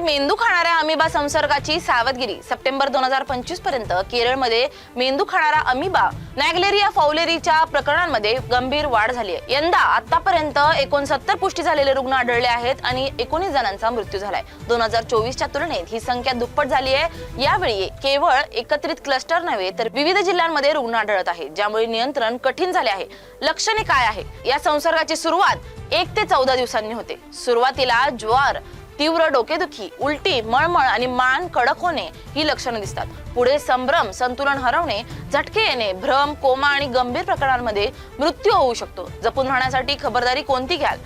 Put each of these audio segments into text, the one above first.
मेंदू खाणाऱ्या अमिबा संसर्गाची सावधगिरी. सप्टेंबर दोन हजार पंचवीसपर्यंत केरळमध्ये मेंदू खाणारा अमिबा नॅग्लेरिया फौलेरीच्या प्रकरणांमध्ये गंभीर वाढ झाली आहे. यंदा आतापर्यंत एकोणसत्तर पुष्टी झालेले रुग्ण आढळले आहेत आणि एकोणीस जणांचा मृत्यू झालाय. दोन हजार चोवीसच्या तुलनेत ही संख्या दुप्पट झाली आहे. यावेळी केवळ एकत्रित क्लस्टर नव्हे तर विविध जिल्ह्यांमध्ये रुग्ण आढळत आहेत ज्यामुळे नियंत्रण कठीण झाले आहे. लक्षणे काय आहे या संसर्गाची सुरुवात एक ते चौदा दिवसांनी होते. सुरुवातीला ज्वार तीव्र डोकेदुखी उलटी मळमळ आणि मान कडक होणे ही लक्षणं दिसतात. पुढे संभ्रम संतुलन हरवणे झटके येणे भ्रम कोमा आणि गंभीर प्रकरणांमध्ये मृत्यू होऊ शकतो. जपून राहण्यासाठी खबरदारी कोणती घ्याल?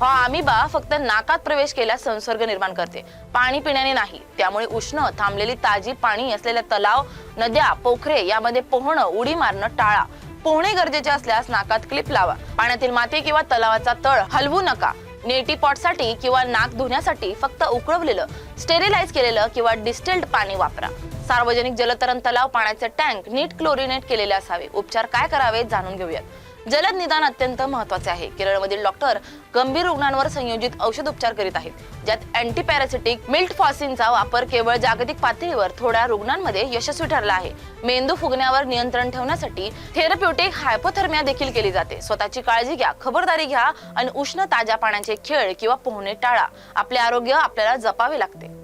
हा आमिबा फक्त नाकात प्रवेश केल्यास संसर्ग निर्माण करते. पाणी पिण्याने नाही. त्यामुळे उष्ण थांबलेली ताजी पाणी असलेल्या तलाव नद्या पोखरे यामध्ये पोहणं उडी मारणं टाळा. पोहणे गरजेचे असल्यास नाकात क्लिप लावा. पाण्यातील माती किंवा तलावाचा तळ हलवू नका. नेटी साठी किंवा नाक धुण्यासाठी फक्त उकळवलेलं स्टेरिलाइज केलेलं किंवा डिस्टिल्ड पाणी वापरा. सार्वजनिक जलतरण तलाव पाण्याचे टँक नीट क्लोरिनेट केलेले असावे. उपचार काय करावे जाणून घेऊयात. जलद निदान अत्यंत महत्त्वाचे आहे. केरळमधील डॉक्टर गंभीर रुग्णांवर संयोजित औषध उपचार करीत आहेत. ज्यात अँटीपॅरासिटिक मिल्ट फॉसिनचा वापर केवळ जागतिक पातळीवर थोड्या रुग्णांमध्ये यशस्वी ठरला आहे. मेंदू फुगण्यावर नियंत्रण ठेवण्यासाठी थेरप्युटिक हायपोथर्मिया देखील केली जाते. स्वतःची काळजी घ्या खबरदारी घ्या आणि उष्ण ताज्या पाण्याचे खेळ किंवा पोहणे टाळा. आपले आरोग्य आपल्याला जपावे लागते.